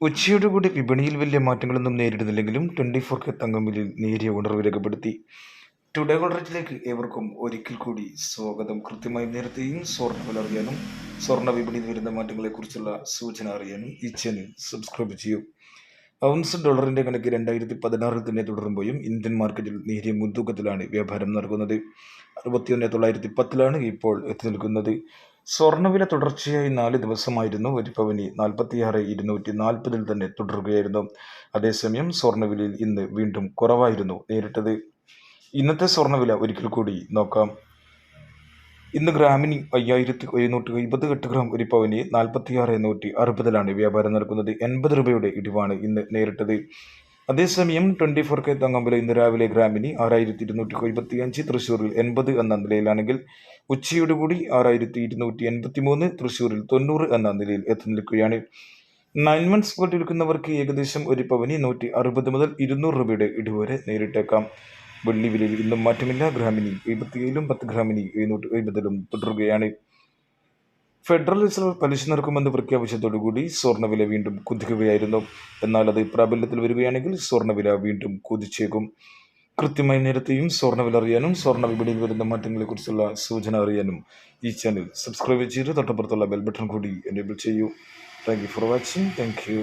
ഉച്ചയോടുകൂടി വിപണിയിൽ വലിയ മാറ്റങ്ങളൊന്നും നേരിടുന്നില്ലെങ്കിലും ട്വന്റി ഫോർ കെ തങ്കമില്ലിൽ നേരിയ ഉണർവ് രേഖപ്പെടുത്തി. ടുഡേ കോളറേജിലേക്ക് ഏവർക്കും ഒരിക്കൽ കൂടി സ്വാഗതം. കൃത്യമായി നേരത്തെയും സ്വർണ വില അറിയാനും സ്വർണ വിപണിയിൽ വരുന്ന മാറ്റങ്ങളെക്കുറിച്ചുള്ള സൂചന അറിയാനും ഈ ചാനൽ സബ്സ്ക്രൈബ് ചെയ്യൂ. ഔൺസ് ഡോളറിന്റെ കണക്ക് രണ്ടായിരത്തി പതിനാറിൽ തന്നെ തുടരുമ്പോഴും ഇന്ത്യൻ മാർക്കറ്റിൽ നേരിയ മുൻതൂക്കത്തിലാണ് വ്യാപാരം നടക്കുന്നത്. അറുപത്തിയൊന്ന് തൊള്ളായിരത്തി പത്തിലാണ് ഇപ്പോൾ എത്തി നിൽക്കുന്നത്. സ്വർണവില തുടർച്ചയായി നാല് ദിവസമായിരുന്നു. ഒരു പവനി നാൽപ്പത്തിയാറ് ഇരുന്നൂറ്റി നാൽപ്പതിൽ തന്നെ തുടരുകയായിരുന്നു. അതേസമയം സ്വർണവിലയിൽ ഇന്ന് വീണ്ടും കുറവായിരുന്നു. നേരിട്ടത് ഇന്നത്തെ സ്വർണവില ഒരിക്കൽ കൂടി നോക്കാം. ഇന്ന് ഗ്രാമിന് അയ്യായിരത്തി എഴുന്നൂറ്റി എഴുപത് എട്ട് ഗ്രാം ഒരു പവന് നാൽപ്പത്തിയാറ് എണ്ണൂറ്റി അറുപതിലാണ് വ്യാപാരം നടക്കുന്നത്. എൺപത് രൂപയുടെ ഇടിവാണ് ഇന്ന് നേരിട്ടത്. അതേസമയം ട്വന്റി ഫോർ കെ തങ്കമ്പല ഇന്ന് രാവിലെ ഗ്രാമിന് ആറായിരത്തി ഇരുന്നൂറ്റി എഴുപത്തി അഞ്ച് തൃശ്ശൂരിൽ എൺപത് എന്ന നിലയിലാണെങ്കിൽ ഉച്ചയോടുകൂടി ആറായിരത്തി ഇരുന്നൂറ്റി എൺപത്തി മൂന്ന് തൃശ്ശൂരിൽ തൊണ്ണൂറ് എന്ന നിലയിൽ എത്തി നിൽക്കുകയാണ്. നയൻ മന്ത്സ് ഗോൾഡ് വിൽക്കുന്നവർക്ക് ഏകദേശം ഒരു പവന് നൂറ്റി അറുപത് മുതൽ ഇരുന്നൂറ് രൂപയുടെ ഇടിവരെ വരെ നേരിട്ടേക്കാം. വെള്ളി വിലയിൽ ഇന്നും മാറ്റമില്ല. ഗ്രാമിനി എഴുപത്തിയേഴിലും പത്ത് ഗ്രാമിനി എഴുന്നൂറ്റി എഴുപതിലും തുടരുകയാണ്. ഫെഡറൽ റിസർവ് പലിശ നിരക്കുമെന്ന് പ്രഖ്യാപിച്ചതോടുകൂടി സ്വർണവില വീണ്ടും കുതിക്കുകയായിരുന്നു. എന്നാൽ അത് പ്രാബല്യത്തിൽ വരികയാണെങ്കിൽ സ്വർണവില വീണ്ടും കുതിച്ചേക്കും. കൃത്യമായി നേരത്തെയും സ്വർണവില അറിയാനും സ്വർണ വിപണിയിൽ വരുന്ന മാറ്റങ്ങളെക്കുറിച്ചുള്ള സൂചന അറിയാനും ഈ ചാനൽ സബ്സ്ക്രൈബ് ചെയ്ത് തൊട്ടപ്പുറത്തുള്ള ബെൽ ബട്ടൺ കൂടി എനേബിൾ ചെയ്യൂ. Thank you for watching thank you